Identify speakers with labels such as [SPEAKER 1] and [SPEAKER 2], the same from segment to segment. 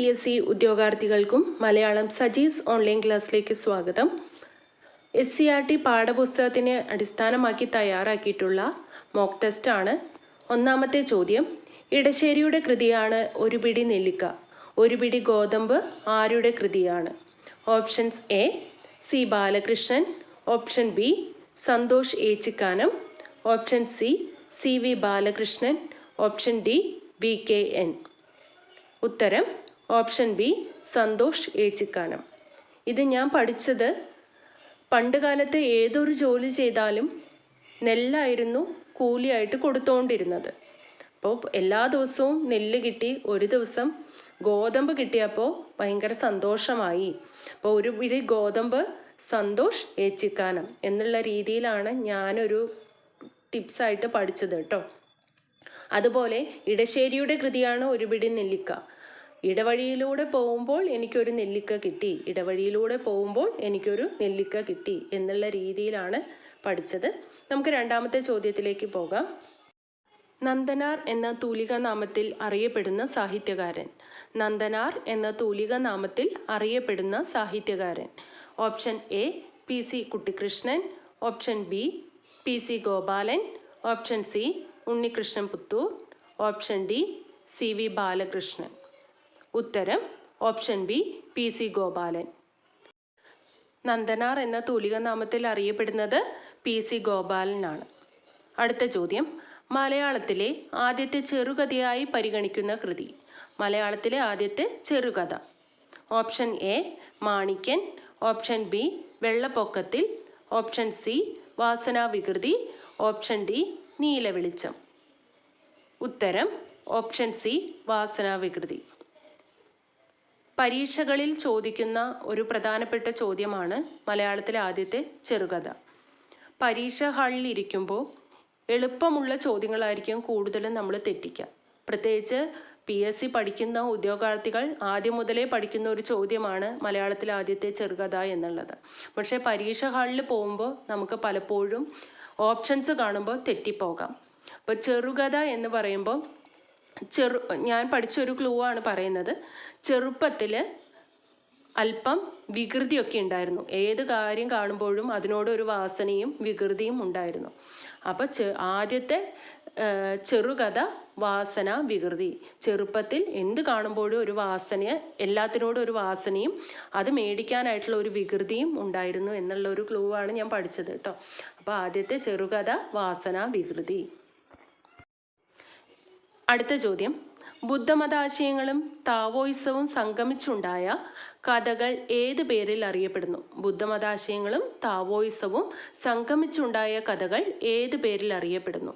[SPEAKER 1] P S C ഉദ്യോഗാർത്ഥികൾക്കും Malayalam Sajees online ക്ലാസ്സിലേക്ക് സ്വാഗതം. എസ് സി ആർ ടി പാഠപുസ്തകത്തിനെ അടിസ്ഥാനമാക്കി തയ്യാറാക്കിയിട്ടുള്ള മോക്ക് ടെസ്റ്റാണ് ഒന്നാമത്തെ ചോദ്യം ഇടശ്ശേരിയുടെ കൃതിയാണ് ഒരു പിടി നെല്ലിക്ക ഒരു പിടി ഗോതമ്പ് ആരുടെ കൃതിയാണ്? Options A C Balakrishnan option B Santhosh Echikkanam option C C V Balakrishnan option D V K N ഉത്തരം ഓപ്ഷൻ ബി സന്തോഷ് ഏച്ചിക്കാനം. ഇത് ഞാൻ പഠിച്ചത് പണ്ട് കാലത്ത് ഏതൊരു ജോലി ചെയ്താലും നെല്ലായിരുന്നു കൂലിയായിട്ട് കൊടുത്തുകൊണ്ടിരുന്നത് അപ്പോൾ എല്ലാ ദിവസവും നെല്ല് കിട്ടി ഒരു ദിവസം ഗോതമ്പ് കിട്ടിയപ്പോൾ ഭയങ്കര സന്തോഷമായി. അപ്പോൾ ഒരു പിടി ഗോതമ്പ് സന്തോഷ് ഏച്ചിക്കാനം എന്നുള്ള രീതിയിലാണ് ഞാനൊരു ടിപ്സായിട്ട് പഠിച്ചത് കേട്ടോ. അതുപോലെ ഇടശ്ശേരിയുടെ കൃതിയാണ് ഒരു പിടി നെല്ലിക്ക. ഇടവഴിയിലൂടെ പോകുമ്പോൾ എനിക്കൊരു നെല്ലിക്ക കിട്ടി. ഇടവഴിയിലൂടെ പോകുമ്പോൾ എനിക്കൊരു നെല്ലിക്ക കിട്ടി എന്നുള്ള രീതിയിലാണ് പഠിച്ചത്. നമുക്ക് രണ്ടാമത്തെ ചോദ്യത്തിലേക്ക് പോകാം. നന്ദനാർ എന്ന തൂലിക നാമത്തിൽ അറിയപ്പെടുന്ന സാഹിത്യകാരൻ. നന്ദനാർ എന്ന തൂലിക നാമത്തിൽ അറിയപ്പെടുന്ന സാഹിത്യകാരൻ. Option A P C Kuttikrishnan option B P C Gopalan. Option C Unnikrishnan Puthoor. Option D C V Balakrishnan. ഉത്തരം option B P C Gopalan. Nandanar എന്ന തൂലിക നാമത്തിൽ അറിയപ്പെടുന്നത് പി സി ഗോപാലനാണ്. അടുത്ത ചോദ്യം മലയാളത്തിലെ ആദ്യത്തെ ചെറുകഥയായി പരിഗണിക്കുന്ന കൃതി. മലയാളത്തിലെ ആദ്യത്തെ ചെറുകഥ. Option A Manikyan. Option B വെള്ളപ്പൊക്കത്തിൽ. Option C Vasana Vikrithi option D Neelavelicham. ഉത്തരം ഓപ്ഷൻ സി വാസനാ വികൃതി പരീക്ഷകളിൽ ചോദിക്കുന്ന ഒരു പ്രധാനപ്പെട്ട ചോദ്യമാണ് മലയാളത്തിലെ ആദ്യത്തെ ചെറുകഥ. പരീക്ഷ ഹാളിൽ ഇരിക്കുമ്പോൾ എളുപ്പമുള്ള ചോദ്യങ്ങളായിരിക്കും കൂടുതലും നമ്മൾ തെറ്റിക്കുക പ്രത്യേകിച്ച് പി എസ് സി പഠിക്കുന്ന ഉദ്യോഗാർത്ഥികൾ ആദ്യം മുതലേ പഠിക്കുന്ന ഒരു ചോദ്യമാണ് മലയാളത്തിലെ ആദ്യത്തെ ചെറുകഥ എന്നുള്ളത്. പക്ഷേ പരീക്ഷ ഹാളിൽ പോകുമ്പോൾ നമുക്ക് പലപ്പോഴും ഓപ്ഷൻസ് കാണുമ്പോൾ തെറ്റിപ്പോകാം. അപ്പോൾ ചെറുകഥ എന്ന് പറയുമ്പോൾ ചെറു ഞാൻ പഠിച്ചൊരു ക്ലൂ ആണ് പറയുന്നത്. ചെറുപ്പത്തിൽ അല്പം വികൃതിയൊക്കെ ഉണ്ടായിരുന്നു. ഏത് കാര്യം കാണുമ്പോഴും അതിനോടൊരു വാസനയും വികൃതിയും ഉണ്ടായിരുന്നു. അപ്പോൾ ചെ ആദ്യത്തെ ചെറുകഥ വാസന വികൃതി. ചെറുപ്പത്തിൽ എന്ത് കാണുമ്പോഴും ഒരു വാസന എല്ലാത്തിനോടും ഒരു വാസനയും അത് മേടിക്കാനായിട്ടുള്ള ഒരു വികൃതിയും ഉണ്ടായിരുന്നു എന്നുള്ള ഒരു ക്ലൂ ആണ് ഞാൻ പഠിച്ചത് കേട്ടോ. അപ്പോൾ ആദ്യത്തെ ചെറുകഥ വാസന വികൃതി. അടുത്ത ചോദ്യം. ബുദ്ധമതാശയങ്ങളും താവോയിസവും സംഗമിച്ചുണ്ടായ കഥകൾ ഏത് പേരിൽ അറിയപ്പെടുന്നു? ബുദ്ധമതാശയങ്ങളും താവോയിസവും സംഗമിച്ചുണ്ടായ കഥകൾ ഏത് പേരിൽ അറിയപ്പെടുന്നു?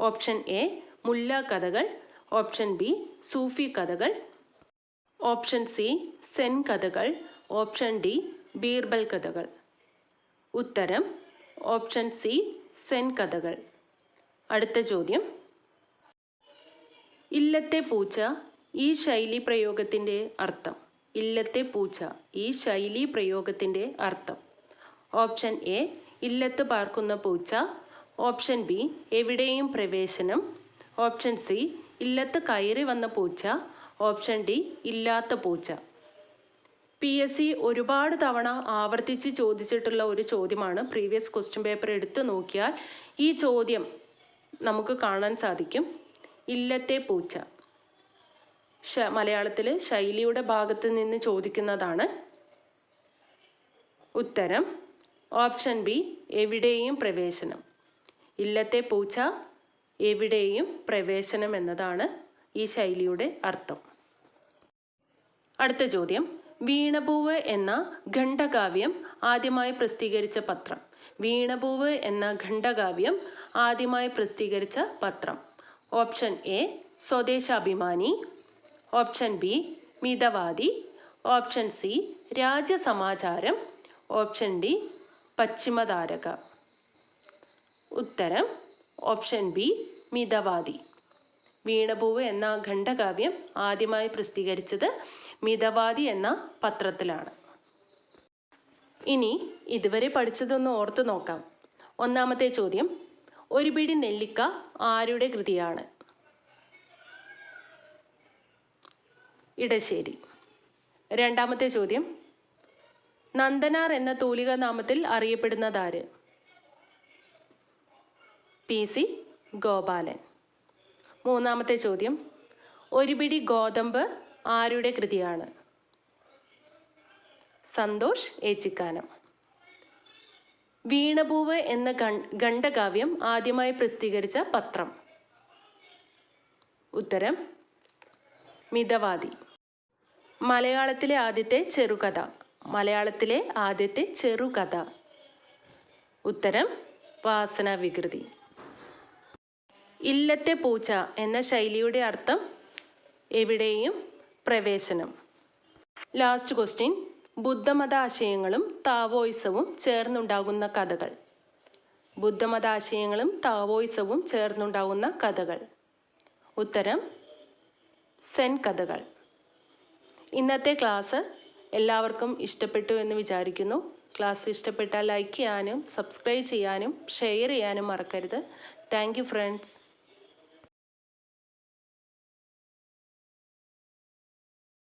[SPEAKER 1] ഓപ്ഷൻ എ മുല്ല കഥകൾ. ഓപ്ഷൻ ബി സൂഫി കഥകൾ. ഓപ്ഷൻ സി സെൻ കഥകൾ. ഓപ്ഷൻ ഡി ബീർബൽ കഥകൾ. ഉത്തരം ഓപ്ഷൻ സി സെൻ കഥകൾ. അടുത്ത ചോദ്യം. ഇല്ലത്തെ പൂച്ച ഈ ശൈലി പ്രയോഗത്തിന്റെ അർത്ഥം. ഇല്ലത്തെ പൂച്ച ഈ ശൈലി പ്രയോഗത്തിന്റെ അർത്ഥം. ഓപ്ഷൻ എ ഇല്ലത്ത് പാർക്കുന്ന പൂച്ച. ഓപ്ഷൻ ബി എവിടെയും പ്രവേശനം. ഓപ്ഷൻ സി ഇല്ലത്ത് കയറി വന്ന പൂച്ച. ഓപ്ഷൻ ഡി ഇല്ലാത്ത പൂച്ച. പി എസ് സി ഒരുപാട് തവണ ആവർത്തിച്ച് ചോദിച്ചിട്ടുള്ള ഒരു ചോദ്യമാണ്. പ്രീവിയസ് ക്വസ്റ്റ്യൻ പേപ്പർ എടുത്തു നോക്കിയാൽ ഈ ചോദ്യം നമുക്ക് കാണാൻ സാധിക്കും. ഇല്ലത്തെ പൂച്ച. ശ മലയാളത്തിൽ ശൈലിയുടെ ഭാഗത്ത് നിന്ന് ചോദിക്കുന്നതാണ് ഉത്തരം ഓപ്ഷൻ ബി എവിടെയും പ്രവേശനം. ഇല്ലത്തെ പൂച്ച എവിടെയും പ്രവേശനം എന്നതാണ് ഈ ശൈലിയുടെ അർത്ഥം. അടുത്ത ചോദ്യം വീണപൂവ് എന്ന ഖണ്ഡകാവ്യം ആദ്യമായി പ്രസിദ്ധീകരിച്ച പത്രം. വീണപൂവ് എന്ന ഖണ്ഡകാവ്യം ആദ്യമായി പ്രസിദ്ധീകരിച്ച പത്രം. Option A Swadeshabhimani. Option B Mithavadi. Option C Rajyasamacharam. Option D Paschimatharaka. ഉത്തരം ഓപ്ഷൻ ബി മിതവാദി. വീണപൂവ് എന്ന ഖണ്ഡകാവ്യം ആദ്യമായി പ്രസിദ്ധീകരിച്ചത് മിതവാദി എന്ന പത്രത്തിലാണ്. ഇനി ഇതുവരെ പഠിച്ചതൊന്ന് ഓർത്തു നോക്കാം. ഒന്നാമത്തെ ചോദ്യം ഒരു പിടി നെല്ലിക്ക ആരുടെ കൃതിയാണ്? ഇടശ്ശേരി. രണ്ടാമത്തെ ചോദ്യം. നന്ദനാർ എന്ന തൂലിക നാമത്തിൽ അറിയപ്പെടുന്നതാര്? പി. സി. ഗോപാലൻ. മൂന്നാമത്തെ ചോദ്യം. ഒരു പിടി ഗോതമ്പ് ആരുടെ കൃതിയാണ്? സന്തോഷ് ഏച്ചിക്കാനം. വീണപൂവ് എന്ന ഖണ്ഡകാവ്യം ആദ്യമായി പ്രസിദ്ധീകരിച്ച പത്രം. ഉത്തരം മിതവാദി. മലയാളത്തിലെ ആദ്യത്തെ ചെറുകഥ. മലയാളത്തിലെ ആദ്യത്തെ ചെറുകഥ. ഉത്തരം വാസന വികൃതി ഇല്ലത്തെ പൂച്ച എന്ന ശൈലിയുടെ അർത്ഥം എവിടെയും പ്രവേശനം. Last question. ബുദ്ധമത ആശയങ്ങളും താവോയിസവും ചേർന്നുണ്ടാകുന്ന കഥകൾ. ബുദ്ധമത ആശയങ്ങളും താവോയിസവും ചേർന്നുണ്ടാകുന്ന കഥകൾ. ഉത്തരം സെൻ കഥകൾ. ഇന്നത്തെ ക്ലാസ് എല്ലാവർക്കും ഇഷ്ടപ്പെട്ടു എന്ന് വിചാരിക്കുന്നു. ക്ലാസ് ഇഷ്ടപ്പെട്ടാൽ ലൈക്ക് ചെയ്യാനും സബ്സ്ക്രൈബ് ചെയ്യാനും ഷെയർ ചെയ്യാനും മറക്കരുത്. Thank friends.